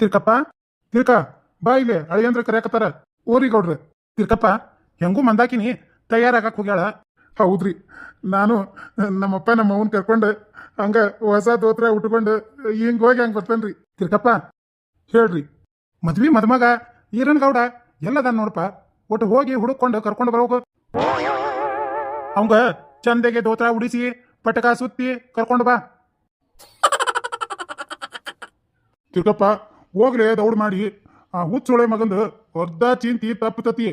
ತಿರ್ಕಪ್ಪ, ತಿರ್ಕ, ಬಾ ಇಲ್ಲಿ ಅಳಿಯಂದ್ರ ಕರ್ಯಾಕತ್ತಾರ, ಓರಿ ಗೌಡ್ರ. ತಿರ್ಕಪ್ಪ, ಹೆಂಗೂ ಮಂದಾಕಿನಿ ತಯಾರಾಗಕ್ಕೆ ಹೋಗ್ಯಾಳ. ಹೌದ್ರಿ, ನಾನು ನಮ್ಮಪ್ಪ ನಮ್ಮ ಅವನ್ ಕರ್ಕೊಂಡು ಹಂಗ ಹೊಸ ದೋತ್ರ ಉಟ್ಕೊಂಡು ಹಿಂಗೆ ಹೋಗಿ ಹಂಗ ಬರ್ತೇನ್ರಿ. ತಿರ್ಕಪ್ಪ, ಹೇಳ್ರಿ, ಮದ್ವಿ ಮದ್ಮಗ ಈರನ್ ಗೌಡ ಎಲ್ಲದ ನೋಡಪ್ಪ, ಒಟ್ಟು ಹೋಗಿ ಹುಡುಕೊಂಡು ಕರ್ಕೊಂಡು ಬರೋಕು. ಅವಂಗ ಚಂದಗೆ ದೋತ್ರ ಉಡಿಸಿ, ಪಟಕ ಸುತ್ತಿ ಕರ್ಕೊಂಡು ಬಾ. ತಿರ್ಕಪ್ಪ ಹೋಗ್ಲಿ ದೌಡ್ ಮಾಡಿ. ಆ ಹುಚ್ಚೊಳೆ ಮಗಂದು ಅರ್ಧ ಚಿಂತಿ ತಪ್ಪುತತಿ.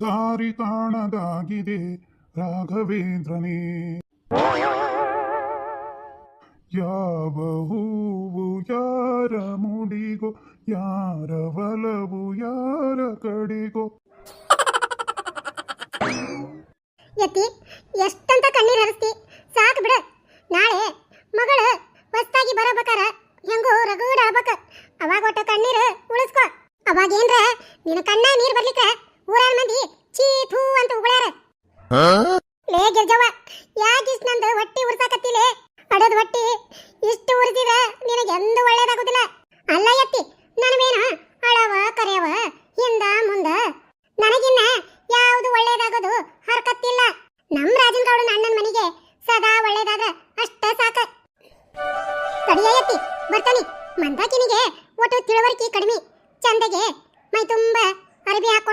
ದಾರಿ ಕಾಣದಾಗಿದೆ ರಾಘವೇಂದ್ರನೇ. ಯಾವ ಹೂವು ಯಾರ ಮುಡಿಗೋ ಯಾರ ಒಲವು ಯಾರ ಕಡೆಗೋ? ಯತಿ ಎಷ್ಟಂತ ಕಣ್ಣೀರ್ ಹರಿಸ್ತಿ. ಸಾಕು ಬಿಡ. ನಾಳೆ ಮಗಳ ಹೊಸ್ತಾಗಿ ಬರಬೇಕಾರ ಹೆಂಗೋ ರಗೂಡ ಆಗ್ಬೇಕ ಅವಾಗ ಒಟ್ಟ ಕಣ್ಣೀರು ಉಳಿಸ್ಕೊ. ಅವಾಗ ಏನ್ರ ನಿನ್ನ ಕಣ್ಣ ನೀರ್ ಬರ್ಲಿಕ್ಕ ಊರಾರ ಮಂದಿ ಚೀ ಥೂ ಅಂತ ಉಗುಳ್ಯಾರ. ಲೇ ಗಿರ್ಜವ್ವ ಯಾಕೆ ಇಷ್ಟ ನಂದು ಹೊಟ್ಟಿ ಉರ್ಸಾಕತ್ತಿಲೆ? ಅಡದ ಹೊಟ್ಟಿ ಇಷ್ಟು ಉರಿದಿದ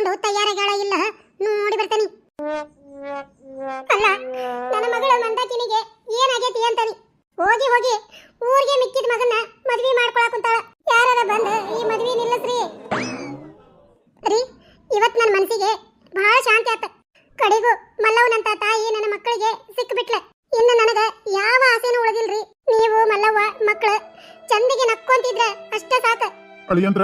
ಹಾಕೊಂಡು ತಯಾರಾಗಳ ಇಲ್ಲ, ನೋಡಿ ಬರ್ತೀನಿ. ಅಲ್ಲ, ನನ್ನ ಮಗಳ ಮಂದಾಕಿನಿಗೆ ಏನಾಗೈತಿ ಅಂತಾನೆ. ಹೋಗಿ ಹೋಗಿ, ಊರಿಗೆ ಮಿಕ್ಕಿದ ಮಗನ ಮದ್ವಿ ಮಾಡ್ಕೊಳಕ್ ಕುಂತಾಳ. ಯಾರಾರ ಬಂದು ಈ ಮದ್ವಿ ನಿಲ್ಲಸ್ರಿ. ರೀ, ಇವತ್ ನನ್ನ ಮನಸ್ಸಿಗೆ ಬಹಳ ಶಾಂತಿ ಆತ. ಕಡೆಗೂ ಮಲ್ಲವನಂತ ತಾಯಿ ನನ್ನ ಮಕ್ಕಳಿಗೆ ಸಿಕ್ಬಿಟ್ಲ. ಇನ್ನು ನನಗ ಯಾವ ಆಸೆನೂ ಉಳಿದಿಲ್ರಿ. ನೀವು ಮಲ್ಲವ್ವ ಮಕ್ಕಳು ಚಂದಿಗೆ ನಕ್ಕೊಂತಿದ್ರ ಅಷ್ಟ ಸಾಕ. ಅಳಿಯಂದ್ರ,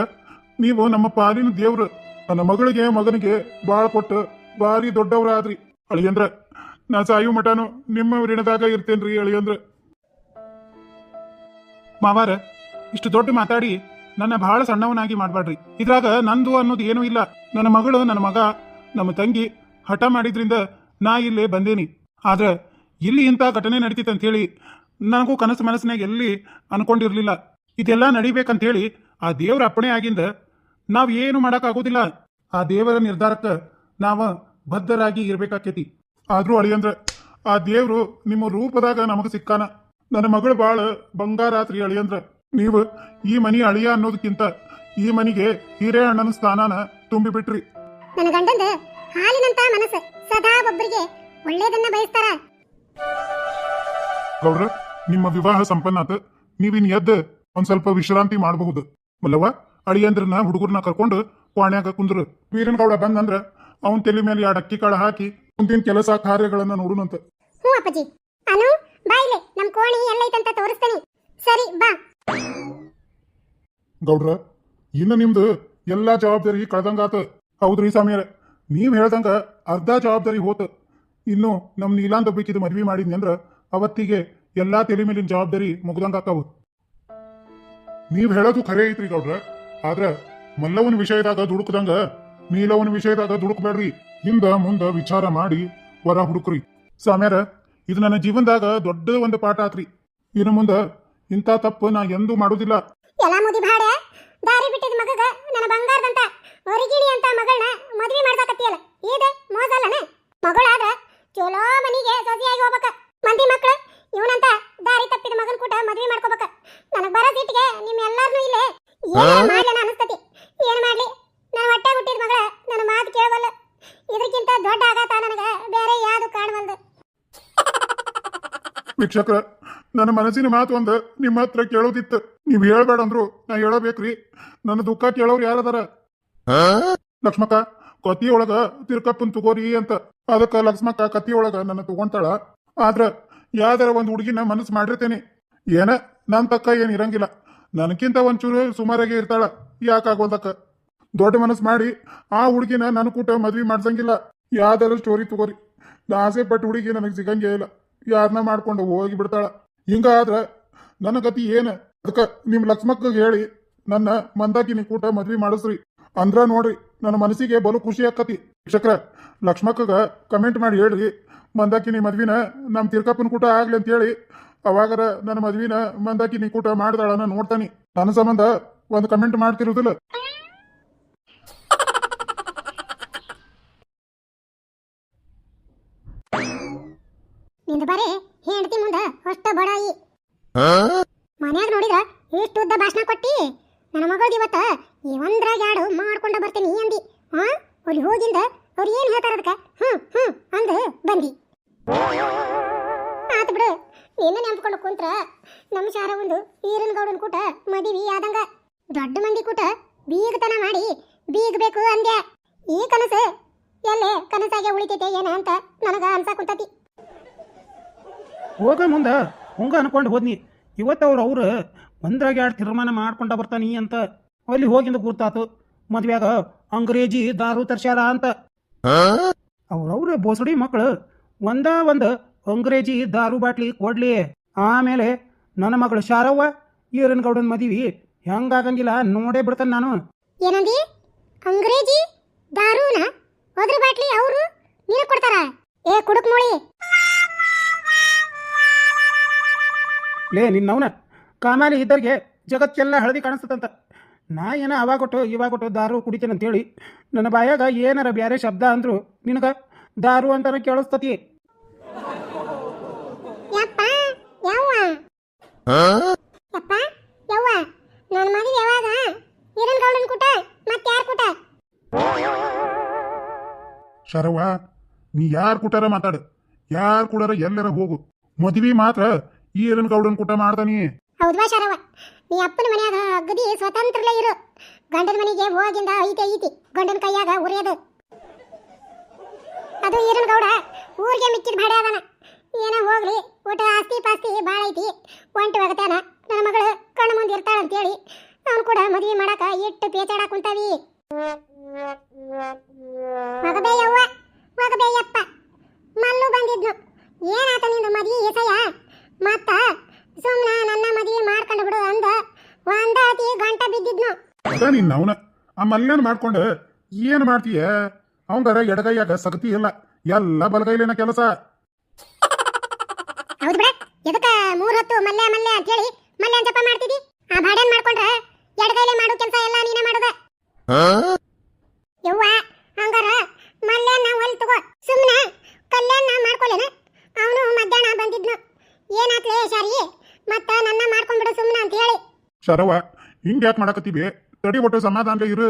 ನೀವು ನಮ್ಮ ಪಾಲಿನ ದೇವ್ರು. ನನ್ನ ಮಗಳಿಗೆ, ಮಗನಿಗೆ ಬಾಳ ಕೊಟ್ಟು ಬಾರಿ ದೊಡ್ಡವರಾದ್ರಿ. ಅಳಿಯಂದ್ರ, ನಾ ಸಾಯು ಮಠನು ನಿಮ್ಮ ಋಣದಾಗ ಇರ್ತೇನ್ರಿ ಅಳಿಯಂದ್ರ. ಮಾವಾರ, ಇಷ್ಟು ದೊಡ್ಡ ಮಾತಾಡಿ ನನ್ನ ಬಹಳ ಸಣ್ಣವನಾಗಿ ಮಾಡಬೇಡ್ರಿ ಇದ್ರಾಗ ನಂದು ಅನ್ನೋದು ಏನೂ ಇಲ್ಲ. ನನ್ನ ಮಗಳು, ನನ್ನ ಮಗ, ನಮ್ಮ ತಂಗಿ ಹಠ ಮಾಡಿದ್ರಿಂದ ನಾ ಇಲ್ಲೇ ಬಂದೇನಿ. ಆದ್ರೆ ಇಲ್ಲಿ ಇಂಥ ಘಟನೆ ನಡೀತಿತ್ತು ಅಂತ ಹೇಳಿ ನನಗೂ ಕನಸು ಮನಸ್ಸಿನಾಗ ಎಲ್ಲಿ ಅನ್ಕೊಂಡಿರ್ಲಿಲ್ಲ. ಇದೆಲ್ಲ ನಡಿಬೇಕಂತೇಳಿ ಆ ದೇವ್ರ ಅಪ್ಪಣೆ ಆಗಿಂದ ನಾವ್ ಏನು ಮಾಡೋಕ್ಕಾಗೋದಿಲ್ಲ. ಆ ದೇವರ ನಿರ್ಧಾರಕ್ಕ ನಾವು ಬದ್ಧರಾಗಿ ಇರ್ಬೇಕಾಕೇತಿ. ಆದ್ರೂ ಅಳಿಯಂದ್ರ ಆ ದೇವ್ರು ನಿಮ್ಮ ರೂಪದಾಗ ನಮಗ ಸಿಕ್ಕಾನ. ನನ್ನ ಮಗಳು ಬಾಳ ಬಂಗಾರಾತ್ರಿ ಅಳಿಯಂದ್ರ. ನೀವು ಈ ಮನಿ ಅಳಿಯ ಅನ್ನೋದಕ್ಕಿಂತ ಈ ಮನಿಗೆ ಹಿರೇ ಅಣ್ಣನ ಸ್ಥಾನನ ತುಂಬಿಬಿಟ್ರಿ. ನನ್ನ ಗಂಡಂದ ಹಾಲಿನಂತ ಮನಸ್ಸು ಸದಾ ಒಬ್ಬರಿಗೆ ಒಳ್ಳೇದನ್ನ ಬಯಸ್ತಾರ. ಗೌಡ್ರ ನಿಮ್ಮ ವಿವಾಹ ಸಂಪನ್ನಾತ ನೀವಿನ್ ಎದ್ದ ಒಂದ್ ಸ್ವಲ್ಪ ವಿಶ್ರಾಂತಿ ಮಾಡಬಹುದು. ಮಲ್ಲವ್ವ? ಅಳಿಯಂದ್ರನ್ನ ಹುಡುಗರ್ನ ಕರ್ಕೊಂಡು ಕ್ವಾಣ್ಯಾಗ ಕುಂದ್ರು. ವೀರನ್ ಗೌಡ ಬಂದಂದ್ರ ಅವನ್ ತಲೆ ಮೇಲೆ ಎರಡು ಅಕ್ಕಿ ಕಾಳು ಹಾಕಿ ಮುಂದಿನ ಕೆಲಸ ಕಾರ್ಯಗಳನ್ನ ನೋಡುನಂತ. ಹ್ಞೂ ಅಪ್ಪಾಜಿ. ಅನು ಬಾ ಇಲ್ಲಿ ನಮ್ ಕೋಣಿ ಎಲ್ಲೈತಂತ ತೋರಿಸ್ತೀನಿ. ಸರಿ ಬಾ. ಗೌಡ್ರ ಇನ್ನು ನಿಮ್ದು ಎಲ್ಲಾ ಜವಾಬ್ದಾರಿ ಕಳ್ದಂಗಾತ. ಹೌದ್ರಿ ಸ್ವಾಮಿಯರ ನೀವ್ ಹೇಳ್ದಂಗ ಅರ್ಧ ಜವಾಬ್ದಾರಿ ಹೋತ. ಇನ್ನು ನಮ್ ನೀಲಾಂತ ಬೇಕಿದ್ ಮದ್ವಿ ಮಾಡಿದ್ನಿ ಅಂದ್ರ ಅವತ್ತಿಗೆ ಎಲ್ಲಾ ತಲೆ ಮೇಲಿನ ಜವಾಬ್ದಾರಿ ಮುಗ್ದಂಗಾಕವು ನೀವ್ ಹೇಳೋದು ಖರೆ ಐತ್ರಿ ಗೌಡ್ರ. ಆದ್ರ ಮಲ್ಲವನ ವಿಷಯದಾಗ ದುಡುಕದಂಗ ನೀಲವನ ವಿಷಯದಾಗ ದುಡುಕಬೇಡ್ರಿ. ಹಿಂದ ಮುಂದ ವಿಚಾರ ಮಾಡಿ ವರ ಹುಡುಕ್ರಿ. ಸ್ವಾಮ್ಯಾರ ಇದು ನನ್ನ ಜೀವನದಾಗ ದೊಡ್ಡ ಒಂದು ಪಾಠ ಆತ್ರಿ. ಇನ್ನು ಮುಂದ ಇಂಥ ತಪ್ಪು ನಾ ಎಂದೂ ಮಾಡುದಿಲ್ಲ. ಎಲ್ಲ ಮುದಿ ಭಾಡ ದಾರಿ ಬಿಟ್ಟಿದ ಮಗಗ ನನ್ನ ಬಂಗಾರದಂತ ಹೊರಗಿಣಿ ಅಂತ ಮಗಳನ್ನ ಮದ್ವೆ ಮಾಡ್ಸಾಕತ್ತಿಯಲ್ಲ ಮೋಸ ಅಲ್ಲನ? ಮಗಳಾದ್ರ ಚಲೋ ಮನಿಗೆ ಸೊಸೆಯಾಗಿ ಹೋಗ್ಬೇಕ. ಮಂದಿ ಮಕ್ಕಳು ಇವನಂತ ದಾರಿ ತಪ್ಪಿದ ಮಗನ್ ಕೂಟ ಮದ್ವೆ ಮಾಡ್ಕೋಬೇಕ. ನನಗ್ ಬರೋ ಸೀಟ್ಗೆ ನಿಮ್ ಎಲ್ಲಾರ್ನು ಇಲ್ಲೇ ಏನ್ ಅನಸ್ತತಿ ಏನ್ ಮಾಡ್ಲಿ ನನ್ನ ಹೊಟ್ಟೆ ಹುಟ್ಟಿದ ಮಗಳ ನನ್ನ ಮಾತು ಕೇಳವಲ್ಲ ಇದಕ್ಕಿಂತ ದೊಡ್ಡ ಆಘಾತ ನನಗ ಬೇರೆ ಯಾವುದು ಕಾಣವಲ್ದು ವೀಕ್ಷಕ್ರ ನನ್ನ ಮನಸ್ಸಿನ ಮಾತು ಒಂದ ನಿಮ್ಮ ಹತ್ರ ಕೇಳೋದಿತ್ತು. ನೀವ್ ಹೇಳ್ಬೇಡ ಅಂದ್ರು ನಾ ಹೇಳಬೇಕ್ರಿ. ನನ್ನ ದುಃಖ ಕೇಳೋರು ಯಾರದಾರ? ಲಕ್ಷ್ಮಕ್ಕ ಕತಿ ಒಳಗ ತಿರ್ಕಪ್ಪನ್ ತಗೋರಿ ಅಂತ. ಅದಕ್ಕ ಲಕ್ಷ್ಮಕ್ಕ ಕತಿ ಒಳಗ ನನ್ನ ತಗೊಂತಾಳ. ಆದ್ರ ಯಾವ್ದಾರ ಒಂದು ಹುಡುಗಿನ ಮನಸ್ಸು ಮಾಡಿರ್ತೇನೆ. ಏನ ನನ್ ತಕ್ಕ ಏನ್ ಇರಂಗಿಲ್ಲ. ನನಕ್ಕಿಂತ ಒಂಚೂರು ಸುಮಾರಾಗಿ ಇರ್ತಾಳ. ಯಾಕಾಗೋದಕ್ಕ ದೊಡ್ಡ ಮನಸ್ಸು ಮಾಡಿ ಆ ಹುಡುಗಿನ ನನ್ನ ಕೂಟ ಮದ್ವಿ ಮಾಡ್ಸಂಗಿಲ್ಲ. ಯಾವ್ದಾರ ಸ್ಟೋರಿ ತಗೋರಿ. ಆಸೆ ಪಟ್ಟು ಹುಡುಗಿ ನನಗೆ ಸಿಗಂಗೇ ಇಲ್ಲ. ಯಾರನ್ನ ಮಾಡ್ಕೊಂಡು ಹೋಗಿ ಬಿಡ್ತಾಳ. ಹಿಂಗಾದ್ರ ನನ್ನ ಗತಿ ಏನ? ಅದಕ್ಕೆ ನಿಮ್ಮ ಲಕ್ಷ್ಮಕ್ಕ ಹೇಳಿ, ನನ್ನ ಮಂದಾಕಿನಿ ಕೂಟ ಮದ್ವಿ ಮಾಡಿಸ್ರಿ. ಅಂದ್ರ ನೋಡ್ರಿ, ನನ್ನ ಮನಸ್ಸಿಗೆ ಬಲು ಖುಷಿ ಆಕತಿ. ಶಿಕ್ಷಕ್ರ, ಲಕ್ಷ್ಮಕ್ಕಗ ಕಮೆಂಟ್ ಮಾಡಿ ಹೇಳ್ರಿ, ಮಂದಾಕಿನಿ ಮದ್ವಿನ ನಮ್ಮ ತಿರ್ಕಪ್ಪನ ಕೂಟ ಆಗ್ಲಿ ಅಂತ ಹೇಳಿ ಅವಾಗರ ನನ್ನ ಮದ್ವಿನ ಮಂದಾಕಿನಿ ಕೂಟ ಮಾಡ್ದಾಳನ ನೋಡ್ತಾನೆ. ನನ್ನ ಸಂಬಂಧ ಒಂದು ಕಮೆಂಟ್ ಮಾಡ್ತಿರುದಿಲ್ಲ. ನಿಂದ ಬರೇ ಹೆಂಡತಿ ಮುಂದ ಅಷ್ಟ ಬಡಾಯಿ ಮನ್ಯಾಗ ನೋಡಿದ್ರ ಇಷ್ಟು ಉದ್ದ ಭಾಷಣ ಕೊಟ್ಟಿ? ನನ್ನ ಮಗಳದ ಇವತ್ತ ಈ ಒಂದ್ರಾಗ ಯಾಡು ಮಾಡ್ಕೊಂಡ ಬರ್ತೀನಿ ಅಂದಿ. ಹಾ? ಅಲ್ಲಿ ಹೋಗಿಂದ ಅವ್ರು ಏನ್ ಹೇಳ್ತಾರ ಅದಕ್ಕ? ಹ್ಮ್ ಹ್ಮ್ ಅಂದ ಬಂದಿ. ಆತ್ ಬಿಡು. ನಿನ್ನ ನೆಂಪ್ಕೊಂಡು ಕುಂತ್ರ ನಮ್ಮ ಶಾರ ಒಂದು ಈರನ್ ಗೌಡನ್ ಕೂಟ ಮದಿವಿ ಆದಂಗ. ದೊಡ್ಡ ಮಂದಿ ಕೂಟ ಬೀಗತನ ಮಾಡಿ ಬೀಗಬೇಕು ಅಂದ್ಯ. ಈ ಕನಸು ಎಲ್ಲೇ ಕನಸಾಗೆ ಉಳಿತೈತೆ ಏನ ಅಂತ ನನಗ ಅನ್ಸ ಕುಂತತಿ. ಹೋಗ ಮುಂದೆ, ಹಂಗೆ ಅನ್ಕೊಂಡು ಹೋದ್ನಿ. ಇವತ್ತು ಅವ್ರು ಅವರು ಒಂದ್ರಾಗ ಎರಡು ತೀರ್ಮಾನ ಮಾಡ್ಕೊಂಡ ಬರ್ತಾನಿ ಅಂತ ಅಲ್ಲಿ ಹೋಗಿಂದ ಗುರ್ತಾತು. ಮದ್ವೆಯಾಗ, ಅಂಗ್ರೇಜಿ ದಾರು ತರ್ಸ್ಯಾರ ಅಂತ. ಅವ್ರವ್ರ ಬೋಸಡಿ ಮಕ್ಕಳು ಒಂದ ಒಂದು ಅಂಗ್ರೇಜಿ ದಾರು ಬಾಟ್ಲಿ ಕೊಡ್ಲಿ. ಆಮೇಲೆ ನನ್ನ ಮಗಳು ಶಾರವ್ವ ಈರನ್ ಗೌಡನ್ ಮದಿವಿ ಹೆಂಗಾಗಂಗಿಲ್ಲ ನೋಡೇ ಬಿಡ್ತಾನೆ ನಾನು. ಏನಂದಿ? ಅಂಗ್ರೇಜಿ ದಾರೂನ? ಬಾಟ್ಲಿ ಅವರು? ನೀನು ಕೊಡ್ತಾರ? ಏ ಕುಡುಕ್ ನೋಡಿ ಲೇ ನಿನ್ನವನ ಕಾಮಾಲಿ ಇದ್ದರಿಗೆ ಜಗತ್ತೆಲ್ಲ ಹಳದಿ ಕಾಣಿಸ್ತದಂತ. ನಾ ಏನ ಇವಾಗ ಕೊಟ್ಟು ದಾರು ಕುಡಿತೇನೆ ಅಂತೇಳಿ ನನ್ನ ಬಾಯಾಗ ಏನಾರ ಬ್ಯಾರೆ ಶಬ್ದ ಅಂದ್ರು ನಿನಗ ದಾರು ಅಂತಾನೆ ಕೇಳಿಸ್ತತಿ. ಯಪ್ಪ ಯವ್ವ. ಯಪ್ಪ ಯವ್ವ. ನನ್ನ ಮದುವೆ ಯಾವಾಗ? ಹಿರನ್ ಗೌಡನ್ ಕೂಟ ಮತ್ತೆ ಯಾರ ಕೂಟ? ಶರವ ನೀ ಯಾರ್ ಕೂಟಾರ ಮಾತಾಡು? ಯಾರ್ ಕೂಡಾರ ಎಲ್ಲರ ಹೋಗು. ಮದುವೆ ಮಾತ್ರ ಈರನ್ ಗೌಡನ್ ಕೂಟ ಮಾಡ್ತಾನಿ ಹೌದ್ವಾ ಶರವ. ನೀ ಅಪ್ಪನ ಮನ್ಯಾಗ ಅಗದಿ ಸ್ವತಂತ್ರಲೇ ಇರು. ಗಂಡನ ಮನೆಗೆ ಹೋಗಿಂದ ಐತೆ ಐತಿ. ಗಂಡನ ಕೈಯಾಗ ಉರಿಯೋದು ಅದು. ಈರನ್ ಗೌಡ ಊರಿಗೆ ಮಿಕ್ಕಿದ ಭಾಡೆ ಅದನ. ಏನ ಹೋಗ್ಲಿ, ಊಟ ಆಸ್ತಿ ಪಾಸ್ತಿ ಭಾಳ ಐತಿ. ಒಂಟು ಆಗತಾನ ಅದ ನಿನ್ನ? ಅವನ ಆ ಮಲ್ಯನ್ ಮಾಡ್ಕೊಂಡು ಏನು ಮಾಡ್ತೀಯ? ಅವಂಗಾರ ಎಡಗೈಯಾಗ ಸಗತಿ ಇಲ್ಲ. ಎಲ್ಲ ಬಲಗೈಲಿನ ಕೆಲಸ. ಹೌದು ಬಿಡ. ಎದಕ್ಕ ಮೂರ್ ಹೊತ್ತು ಮಲ್ಯ ಮಲ್ಯ ಅಂತೇಳಿ ಮಲ್ಯ ಜಪ ಮಾಡ್ತಿದಿ ಆ ಬಾಡ್ಯಾನ್ ಮಾಡ್ಕೊಂಡ್ರ ಎಡಗೈಲೆ ಮಾಡೋ ಕೆಲಸ ಎಲ್ಲ ನೀನೇ ಮಾಡದ? ಯವ್ವ ಹಂಗಾರ ಮಲ್ಯನ ಹೊಲ್ ತಗೋ. ಸುಮ್ಮನೆ ಕಲ್ಯಾಣ ಮಾಡ್ಕೊಳ್ಳೇನ ಅವನು ಮಧ್ಯಾಹ್ನ ಬಂದಿದ್ನು. ಏನಾತ್ಲೇ ಶಾರಿ? ಮತ್ತ ನನ್ನ ಮಾಡ್ಕೊಂಡ್ಬಿಡು ಸುಮ್ಮನೆ ಅಂತ ಹೇಳಿ. ಶರವ ಹಿಂಗ್ ಯಾಕೆ ಮಾಡಕತ್ತೀವಿ? ತಡಿ ಒಟ್ಟು ಸಮಾಧಾನ ಇರು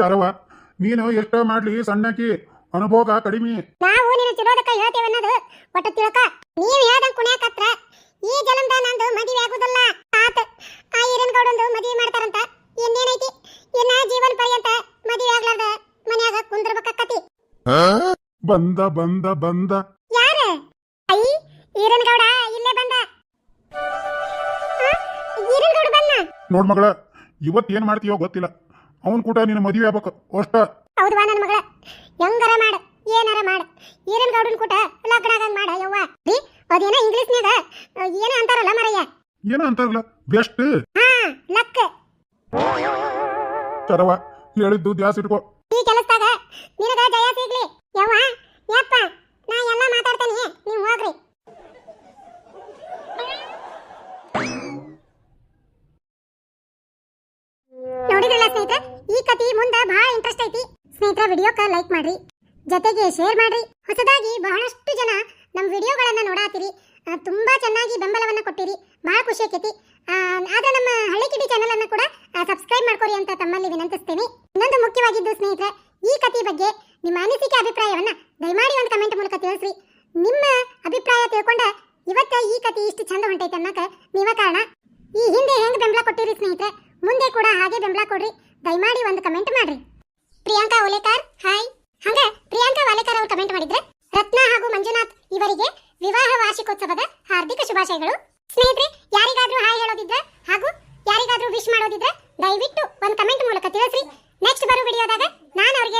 ಶರವ ನೀನು ಎಷ್ಟೋ ಮಾಡ್ಲಿ ಸಣ್ಣಕಿ ಅನುಭೋಗ ಕಡಿಮೆ. ನಾವು ನಿನ್ನ ಚಿರೋದಕ್ಕ ಹೇಳ್ತೇವೆ ಅನ್ನೋದು ಒಟ್ಟು ತಿಳ್ಕ. ನೀವ್ ಹೇಳ್ದಂಗ್ ಕುಣ್ಯಾಕತ್ರ ಈ ಜಲಂದ ನಂದು ಮದುವೆ ಆಗುದಿಲ್ಲ. ಆತ ಆ ಈರನ್ ಗೌಡಂದು ಮದುವೆ ಮಾಡ್ತಾರಂತ. ಇನ್ನೇನೈತಿ? ಇನ್ನ ಜೀವನ ಪರ್ಯಂತ ಮದುವೆ ಆಗ್ಲಾರ್ದ ಮನ್ಯಾಗ ಕುಂದ್ರಬೇಕಾಕತಿ. ಬಂದ ಬಂದ ಬಂದ. ಯಾರ? ಅಯ್ಯ ಈರನ್ ಗೌಡ ಇಲ್ಲೇ ಬಂದ. ಆ, ಈರನ್ ಗೌಡ ಬಂದ? ನೋಡ್ ಮಗಳ ಇವತ್ತು ಏನ್ ಮಾಡ್ತೀಯೋ ಗೊತ್ತಿಲ್ಲ. ಅವನ್ ಕೂಟ ನಿನ್ನ ಮದುವೆ ಆಗ್ಬೇಕು ಅಷ್ಟ. ಹೌದವಾ ನನ್ನ ಮಗಳ. ಹೆಂಗಾರ ಮಾಡ ಏನಾರ ಮಾಡ. ಈರನ್ ಗೌಡನ್ ಕೂಟ ಲಗ್ನ ಆಗಂಗ್ ಮಾಡ ಯವ್ವ. ರೀ ಇಂಗ್ಲಿಷ್ ಇಂಗ್ಲಿಷ್ನ್ಯಾಗ? ಏನ ಅಂತಾರಲ್ಲ ಮರಯ್ಯ? ಏನ ಅಂತಾರಲ್ಲ ಬೆಸ್ಟ್. ಹಾ ಲಕ್. ಶರವ ಹೇಳಿದ್ದು ದ್ಯಾಸ್ ಇಟ್ಕೋ. ಈ ಕೆಲಸದಾಗ ನಿನಗ ಜಯ ಲೈಕ್ ಮಾಡ್ರಿ. ಜೊತೆಗೆ ಶೇರ್ ಮಾಡ್ರಿ. ಹೊಸದಾಗಿ ಬಹಳಷ್ಟು ಜನ ನಮ್ಮ ವಿಡಿಯೋಗಳನ್ನು ನೋಡಾತಿರಿ. ತುಂಬಾ ಚೆನ್ನಾಗಿ ಬೆಂಬಲವನ್ನ ಕೊಟ್ಟಿರಿ. ಬಹಳ ಖುಷಿ ಆಕೈತಿ. ಆದ್ರೆ ನಮ್ಮ ಹಳ್ಳಿ ಕಿಡಿ ಚಾನಲ್ ಅನ್ನು ಕೂಡ ಸಬ್ಸ್ಕ್ರೈಬ್ ಮಾಡ್ಕೊರಿ ಅಂತ ತಮ್ಮಲ್ಲಿ ವಿನಂತಿಸ್ತೇನೆ. ಇನ್ನೊಂದು ಮುಖ್ಯವಾಗಿದ್ದು ಸ್ನೇಹಿತರೆ, ಈ ಕಥೆ ಬಗ್ಗೆ ನಿಮ್ಮ ಅನಿಸಿಕೆ ಅಭಿಪ್ರಾಯವನ್ನ ದಯಮಾಡಿ ಒಂದು ಕಮೆಂಟ್ ಮೂಲಕ ತಿಳಿಸ್ರಿ. ನಿಮ್ಮ ಅಭಿಪ್ರಾಯ ತಿಳ್ಕೊಂಡ ಇವತ್ತ ಈ ಕಥೆ ಇಷ್ಟು ಚಂದ ಹೊಂಟೈತೆ ಅನ್ನಕ ನೀವ ಕಾರಣ. ಈ ಹಿಂದೆ ಹೆಂಗ್ ಬೆಂಬಲ ಕೊಟ್ಟಿರಿ ಸ್ನೇಹಿತರೆ, ಮುಂದೆ ಕೂಡ ಹಾಗೆ ಬೆಂಬಲ ಕೊಡ್ರಿ. ದಯಮಾಡಿ ಒಂದು ಕಮೆಂಟ್ ಮಾಡ್ರಿ. ಪ್ರಿಯಾಂಕಾ ಓಲೇಕರ್ ಹಾಯ್. ಹಂಗ, ಪ್ರಿಯಾಂಕಾ ವಾಲೇಕರ್ ಅವರು ಕಮೆಂಟ್ ಮಾಡಿದ್ರೆ, ರತ್ನ ಹಾಗೂ ಮಂಜುನಾಥ್ ಇವರಿಗೆ ವಿವಾಹ ವಾರ್ಷಿಕೋತ್ಸವದ ಹಾರ್ದಿಕ ಶುಭಾಶಯಗಳು. ಸ್ನೇಹಿತರೆ, ಯಾರಿಗಾದ್ರೂ ಹಾಯ್ ಹೇಳೋದಿದ್ರೆ ಹಾಗೂ ಯಾರಿಗಾದ್ರೂ ವಿಶ್ ಮಾಡೋದಿದ್ರೆ ದಯವಿಟ್ಟು ಒಂದು ಕಮೆಂಟ್ ಮೂಲಕ ತಿಳಿಸ್ರಿ. ನೆಕ್ಸ್ಟ್ ಬರೋ ವಿಡಿಯೋದಾಗ ನಾನು ಅವರಿಗೆ